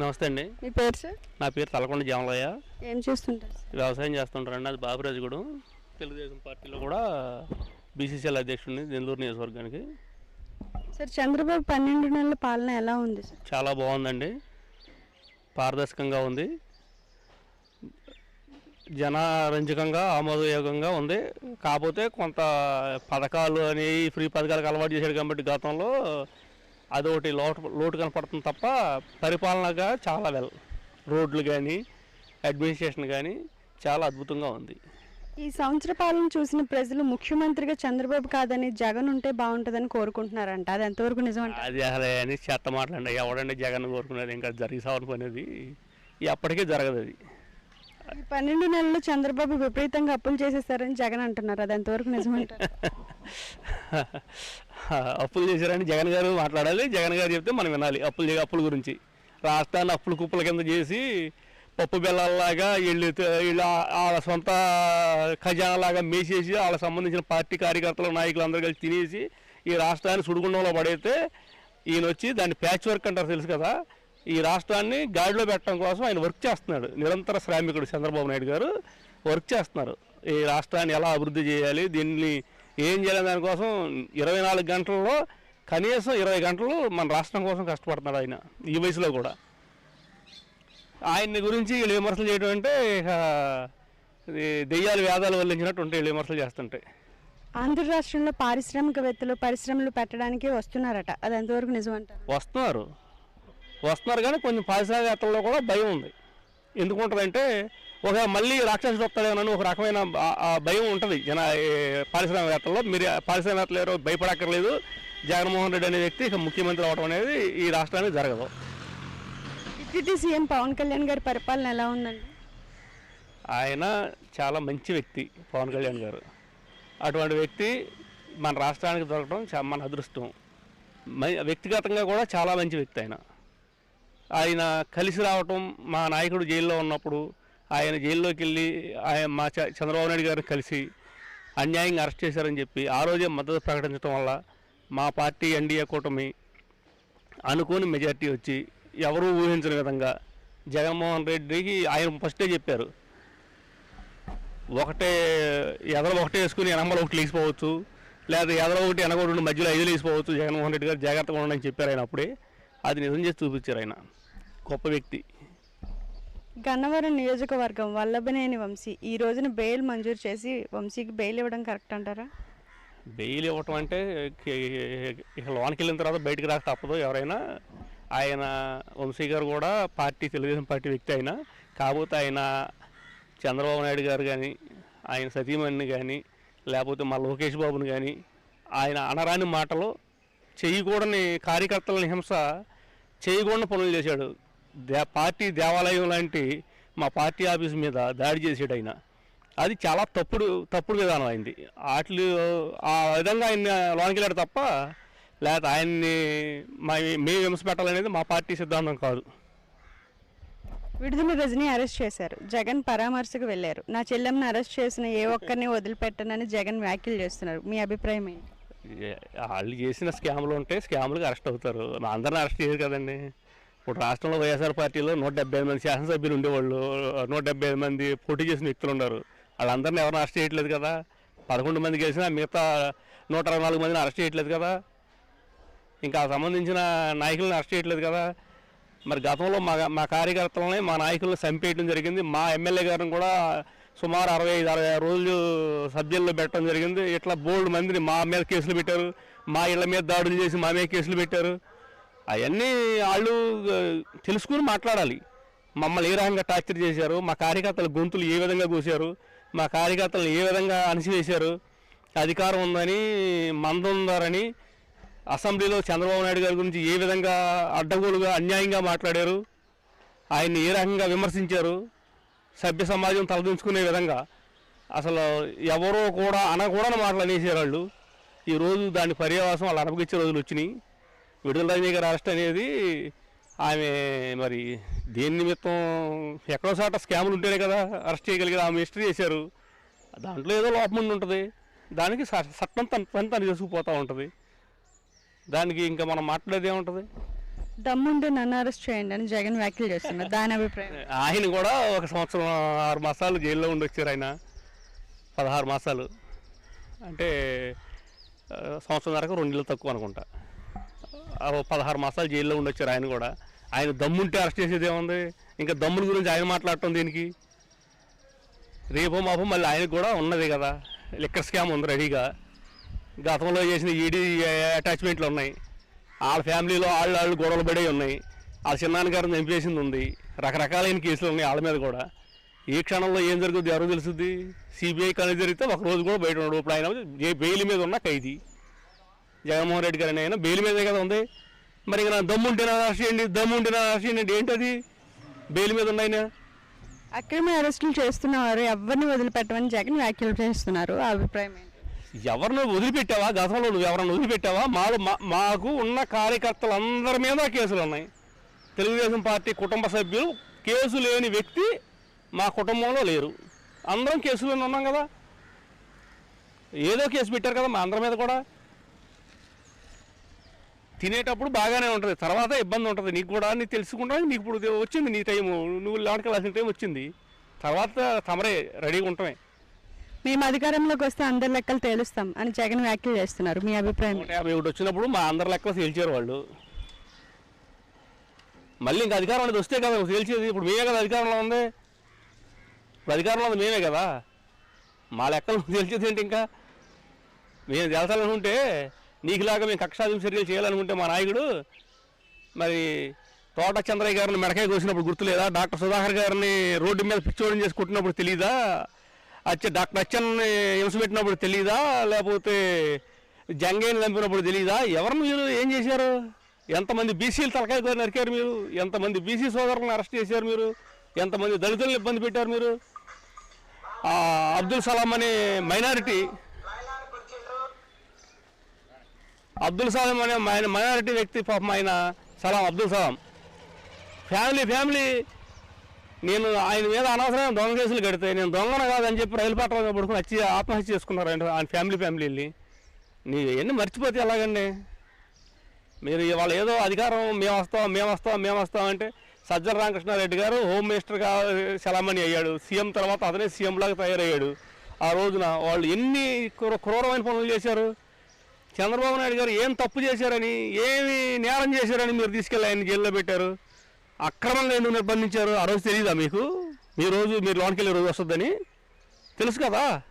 నమస్తే అండి. మీ పేరు సార్? నా పేరు తలకొండ జామలయ్య. ఏం చేస్తుంటారు వ్యవసాయం చేస్తుంటారండి. అది బాబురాజుగూడెం తెలుగుదేశం పార్టీలో కూడా బీసీసీఎల్ అధ్యక్షుడిని నెల్లూరు నియోజకవర్గానికి. సార్ చంద్రబాబు పన్నెండు నెలల పాలన ఎలా ఉంది సార్? చాలా బాగుందండి. పారదర్శకంగా ఉంది. జనరంజకంగా ఆమోదయోగంగా ఉంది. కాకపోతే కొంత పథకాలు అని ఫ్రీ పథకాలకు అలవాటు చేశాడు కాబట్టి గతంలో అదొకటి లోటు లోటు కనపడుతుంది తప్ప పరిపాలనగా చాలా వెల్. రోడ్లు కానీ అడ్మినిస్ట్రేషన్ కానీ చాలా అద్భుతంగా ఉంది. ఈ సంవత్సర పాలన చూసిన ప్రజలు ముఖ్యమంత్రిగా చంద్రబాబు కాదని జగన్ ఉంటే బాగుంటుందని కోరుకుంటున్నారంట. అది ఎంతవరకు నిజం అంట అది అసలు అని చెత్త మాటలండి. ఎవడండి జగన్ కోరుకునేది? ఇంకా జరిగి సావని పని అది ఎప్పటికీ జరగదు అది. పన్నెండు నెలల్లో చంద్రబాబు విపరీతంగా అప్పులు చేసేసారని జగన్ అంటున్నారు. అది ఎంతవరకు నిజం అంటారు? అప్పులు చేశారని జగన్ గారు మాట్లాడాలి. జగన్ గారు చెప్తే మనం వినాలి. అప్పులు అప్పుల గురించి. రాష్ట్రాన్ని అప్పులు కుప్పల కింద చేసి పప్పు బెల్లాల్లాగా వీళ్ళు వీళ్ళు వాళ్ళ సొంత ఖజానాలాగా మేసేసి వాళ్ళకి సంబంధించిన పార్టీ కార్యకర్తలు నాయకులు అందరూ కలిసి తినేసి ఈ రాష్ట్రాన్ని సుడిగుండంలో పడైతే ఈయన వచ్చి దాన్ని ప్యాచ్ వర్క్ అంటారు తెలుసు కదా. ఈ రాష్ట్రాన్ని గాడిలో పెట్టడం కోసం ఆయన వర్క్ చేస్తున్నాడు. నిరంతర శ్రామికుడు చంద్రబాబు నాయుడు గారు వర్క్ చేస్తున్నారు. ఈ రాష్ట్రాన్ని ఎలా అభివృద్ధి చేయాలి దీన్ని ఏం చేయాలి దానికోసం ఇరవై నాలుగు గంటల్లో కనీసం ఇరవై గంటలు మన రాష్ట్రం కోసం కష్టపడుతున్నాడు ఆయన ఈ వయసులో కూడా. ఆయన్ని గురించి వీళ్ళు విమర్శలు చేయడం అంటే దెయ్యాలు వేదాలు వల్లించినట్టు ఉంటాయి వీళ్ళు విమర్శలు చేస్తుంటే. ఆంధ్ర రాష్ట్రంలో పారిశ్రామికవేత్తలు పరిశ్రమలు పెట్టడానికి వస్తున్నారట. అది ఎంతవరకు నిజం అంటారు? వస్తున్నారు. వస్తున్నారు కానీ కొంచెం పారిశ్రామికవేత్తల్లో కూడా భయం ఉంది. ఎందుకు ఉంటుందంటే ఒక మళ్ళీ రాక్షసుడు వస్తాడేమోనని ఒక రకమైన భయం ఉంటుంది. జన పారిశ్రామికవేత్తల్లో. మీరు పారిశ్రామికవేత్తలు ఎవరో భయపడక్కర్లేదు. జగన్మోహన్ రెడ్డి అనే వ్యక్తి ఇక ముఖ్యమంత్రి అవడం అనేది ఈ రాష్ట్రానికి జరగదు. డిప్యూటీ సీఎం పవన్ కళ్యాణ్ గారి పరిపాలన ఎలా ఉందండి? ఆయన చాలా మంచి వ్యక్తి పవన్ కళ్యాణ్ గారు. అటువంటి వ్యక్తి మన రాష్ట్రానికి దొరకడం మన అదృష్టం. వ్యక్తిగతంగా కూడా చాలా మంచి వ్యక్తి ఆయన. ఆయన కలిసి రావటం మా నాయకుడు జైల్లో ఉన్నప్పుడు ఆయన జైల్లోకి వెళ్ళి ఆయన మా చ- చంద్రబాబు నాయుడు గారిని కలిసి అన్యాయంగా అరెస్ట్ చేశారని చెప్పి ఆ రోజే మద్దతు ప్రకటించడం వల్ల మా పార్టీ ఎన్డీఏ కూటమి అనుకోని మెజార్టీ వచ్చి ఎవరూ ఊహించని విధంగా జగన్మోహన్ రెడ్డికి ఆయన ఫస్టే చెప్పారు. ఒకటే ఎదర ఒకటే వేసుకుని ఎనమల ఒకటి లేచిపోవచ్చు లేదా ఎదర ఒకటి ఎనగొండు మధ్యలో ఐదు లేచిపోవచ్చు జగన్మోహన్ రెడ్డి గారు జాగ్రత్తగా ఉండని చెప్పారు ఆయన అప్పుడే. అది నిజం చేసి చూపించారు ఆయన. గొప్ప వ్యక్తి. గన్నవరం నియోజకవర్గం వల్లభనేని వంశీ ఈ రోజున బెయిల్ మంజూరు చేసి వంశీకి బెయిల్ ఇవ్వడం కరెక్ట్ అంటారా? బెయిల్ ఇవ్వటం అంటే లోనికి వెళ్ళిన తర్వాత బయటికి రాక తప్పదు ఎవరైనా. ఆయన వంశీ గారు కూడా పార్టీ తెలుగుదేశం పార్టీ వ్యక్తి అయినా కాకపోతే ఆయన చంద్రబాబు నాయుడు గారు కానీ ఆయన సతీమణిని కానీ లేకపోతే మా లోకేష్ బాబుని కానీ ఆయన అనరాని మాటలు చేయకూడని కార్యకర్తలని హింస చేయకూడని పనులు చేశాడు. పార్టీ దేవాలయం లాంటి మా పార్టీ ఆఫీస్ మీద దాడి చేసాడు ఆయన. అది చాలా తప్పుడు తప్పుడు విధానం అయింది. వాటి ఆ విధంగా ఆయన లోనికి వెళ్ళాడు తప్ప లేకపోతే ఆయన్ని మా మేము విమర్శ పెట్టాలనేది మా పార్టీ సిద్ధాంతం కాదు. విడుదల రజని అరెస్ట్ చేశారు. జగన్ పరామర్శకు వెళ్ళారు. నా చెల్లెమ్మను అరెస్ట్ చేసిన ఏ ఒక్కరిని వదిలిపెట్టనని జగన్ వ్యాఖ్యలు చేస్తున్నారు. మీ అభిప్రాయం ఏంటి? వాళ్ళు చేసిన స్కామ్లు ఉంటే స్కామ్లకు అరెస్ట్ అవుతారు. అందరిని అరెస్ట్ చేయరు కదండి. ఇప్పుడు రాష్ట్రంలో వైఎస్ఆర్ పార్టీలో నూట డెబ్బై ఐదు మంది శాసనసభ్యులు ఉండేవాళ్ళు. నూట డెబ్బై ఐదు మంది పోటీ చేసిన వ్యక్తులు ఉన్నారు. వాళ్ళందరినీ ఎవరిని అరెస్ట్ చేయట్లేదు కదా? పదకొండు మంది గెలిచినా మిగతా నూట అరవై నాలుగు మందిని అరెస్ట్ చేయట్లేదు కదా? ఇంకా సంబంధించిన నాయకులను అరెస్ట్ చేయట్లేదు కదా? మరి గతంలో మా మా కార్యకర్తలని మా నాయకులను చంపేయడం జరిగింది. మా ఎమ్మెల్యే గారిని కూడా సుమారు అరవై ఐదు అరవై ఆరు రోజులు సభ్యుల్లో పెట్టడం జరిగింది. ఇట్లా బోల్డ్ మందిని మా మీద కేసులు పెట్టారు. మా ఇళ్ళ మీద దాడులు చేసి మా మీద కేసులు పెట్టారు. అవన్నీ వాళ్ళు తెలుసుకుని మాట్లాడాలి. మమ్మల్ని ఏ రకంగా టార్చర్ చేశారు మా కార్యకర్తల గొంతులు ఏ విధంగా కూశారు మా కార్యకర్తలను ఏ విధంగా అణిసివేశారు అధికారం ఉందని మంద ఉందారని అసెంబ్లీలో చంద్రబాబు నాయుడు గారి గురించి ఏ విధంగా అడ్డగోలుగా అన్యాయంగా మాట్లాడారు ఆయన్ని ఏ రకంగా విమర్శించారు సభ్య సమాజం తలదించుకునే విధంగా. అసలు ఎవరో కూడా అనకూడని మాటలు అనేసారు వాళ్ళు. ఈరోజు దాని పర్యవాసం వాళ్ళు అనుభవించే రోజులు వచ్చినాయి. విడుదల గారి అరెస్ట్ అనేది ఆమె మరి దేని నిమిత్తం ఎక్కడో సాట స్కాములు ఉంటేనే కదా అరెస్ట్ చేయగలిగేది ఆమె హిస్టరీ చేశారు. దాంట్లో ఏదో లోపం ఉండి ఉంటుంది. దానికి చట్టం తన పని తను చేసుకుపోతూ ఉంటుంది. దానికి ఇంకా మనం మాట్లాడేది ఏముంటుంది? దమ్ముంటే నన్ను అరెస్ట్ చేయండి అని జగన్ వ్యాఖ్యలు చేస్తున్నారు. దాని అభిప్రాయం. ఆయన కూడా ఒక సంవత్సరం ఆరు మాసాలు జైల్లో ఉండొచ్చారు ఆయన. పదహారు మాసాలు. అంటే సంవత్సరం వరకు రెండు నెలలు తక్కువ అనుకుంటా. పదహారు మాసాలు జైల్లో ఉండొచ్చారు ఆయన కూడా. ఆయన దమ్ముంటే అరెస్ట్ చేసేది ఏముంది? ఇంకా దమ్ముల గురించి ఆయన మాట్లాడటం దీనికి? రేపు మాపు మళ్ళీ ఆయనకు కూడా ఉన్నది కదా. లిక్కర్ స్కామ్ ఉంది రెడీగా. గతంలో చేసిన ఈడీ అటాచ్మెంట్లు ఉన్నాయి. వాళ్ళ ఫ్యామిలీలో వాళ్ళు వాళ్ళు గొడవలు పడే ఉన్నాయి. వాళ్ళ చిన్నాన్నగారిని చంపేసింది ఉంది. రకరకాలైన కేసులు ఉన్నాయి వాళ్ళ మీద కూడా. ఏ క్షణంలో ఏం జరుగుద్ది ఎవరో తెలుస్తుంది సిబిఐ కళ్ళు జరిగితే ఒక రోజు కూడా బయట ఉన్నాడు ఇప్పుడు ఆయన ఏ బెయిల్ మీద ఉన్న ఖైదీ. జగన్మోహన్ రెడ్డి గారు ఆయన బెయిల్ మీదే కదా ఉంది. మరి ఇక నా దమ్ముంటే నా అరెస్ట్ చేయండి దమ్ముంటే నా అరెస్ట్ చేయండి ఏంటది? బెయిల్ మీద ఉన్న ఆయన అక్రమ అరెస్టులు చేస్తున్నవారు ఎవరిని వదిలిపెట్టమని జగన్ వ్యాఖ్యలు చేస్తున్నారు? ఆ అభిప్రాయం ఎవరిని వదిలిపెట్టావా? గతంలో నువ్వు ఎవరిని వదిలిపెట్టావా? మాకు మా- మాకు ఉన్న కార్యకర్తలందరి మీద కేసులు ఉన్నాయి. తెలుగుదేశం పార్టీ కుటుంబ సభ్యులు కేసు లేని వ్యక్తి మా కుటుంబంలో లేరు. అందరం కేసులోనే ఉన్నాం కదా. ఏదో కేసు పెట్టారు కదా మా అందరి మీద కూడా. తినేటప్పుడు బాగానే ఉంటుంది. తర్వాత ఇబ్బంది ఉంటుంది. నీకు కూడా నీకు తెలుసుకుంటా నీకు ఇప్పుడు వచ్చింది నీ టైము. నువ్వు లోనికి వెళ్ళాల్సిన టైం వచ్చింది. తర్వాత తమరే రెడీగా ఉంటామే. మేము అధికారంలోకి వస్తే అందరి లెక్కలు తేలుస్తాం అని జగన్ వ్యాఖ్యలు చేస్తున్నారు. మీ అభిప్రాయం? యాభై ఒకటి వచ్చినప్పుడు మా అందరి లెక్కలు తేల్చారు వాళ్ళు మళ్ళీ ఇంకా అధికారం అనేది వస్తే కదా తేల్చేది. ఇప్పుడు మేమే కదా అధికారంలో ఉంది. ఇప్పుడు అధికారంలో ఉంది మేమే కదా. మా లెక్కలు తేల్చేది ఏంటి ఇంకా? మేము తేల్చాలనుకుంటే నీకులాగా మేము కక్షాదిం చర్యలు చేయాలనుకుంటే మా నాయకుడు మరి తోట చంద్రయ్య గారిని మెడకాయ కోసినప్పుడు గుర్తులేదా? డాక్టర్ సుధాకర్ గారిని రోడ్డు మీద పిచ్చోడం చేసి కొట్టినప్పుడు తెలియదా అచ్చ డాక్టర్ అచ్చన్ని హింసపెట్టినప్పుడు తెలీదా? తెలియదా లేకపోతే జంగేని చంపినప్పుడు తెలియదా ఎవరిని మీరు? ఏం చేశారు? ఎంతమంది బీసీలు తలకాయ కోరి నరికారు మీరు? ఎంతమంది బీసీ సోదరులను అరెస్ట్ చేశారు మీరు? ఎంతమంది దళితులను ఇబ్బంది పెట్టారు మీరు? అబ్దుల్ సలాం అనే మైనారిటీ అబ్దుల్ సలాం అనే ఆయన మైనారిటీ వ్యక్తి పాపం ఆయన సలాం అబ్దుల్ సలాం. Family family. నేను ఆయన మీద అనవసరమైన దొంగ కేసులు కడితే నేను దొంగన కాదని చెప్పి రైలు పట్టణంలో పడుకుని వచ్చి ఆత్మహత్య చేసుకున్నారు ఆయన ఆయన ఫ్యామిలీ ఫ్యామిలీ వెళ్ళి నీ ఎన్ని మర్చిపోతే ఎలాగండి? మీరు ఇవాళ ఏదో అధికారం మేము వస్తాం మేము వస్తాం మేము వస్తాం అంటే సజ్జన రామకృష్ణారెడ్డి గారు హోమ్ మినిస్టర్గా చలామణి అయ్యాడు. సీఎం తర్వాత అతనే సీఎంలాగా తయారయ్యాడు. ఆ రోజున వాళ్ళు ఎన్ని క్రూ- క్రూరమైన పనులు చేశారు? చంద్రబాబు నాయుడు గారు ఏం తప్పు చేశారని ఏమి నేరం చేశారని మీరు తీసుకెళ్ళి ఆయన జైల్లో పెట్టారు? అక్రమంగా ఎందుకు నిర్బంధించారు? ఆ రోజు తెలియదా మీకు? మీ రోజు మీరు లోనికి వెళ్ళే రోజు వస్తుందని? తెలుసు కదా?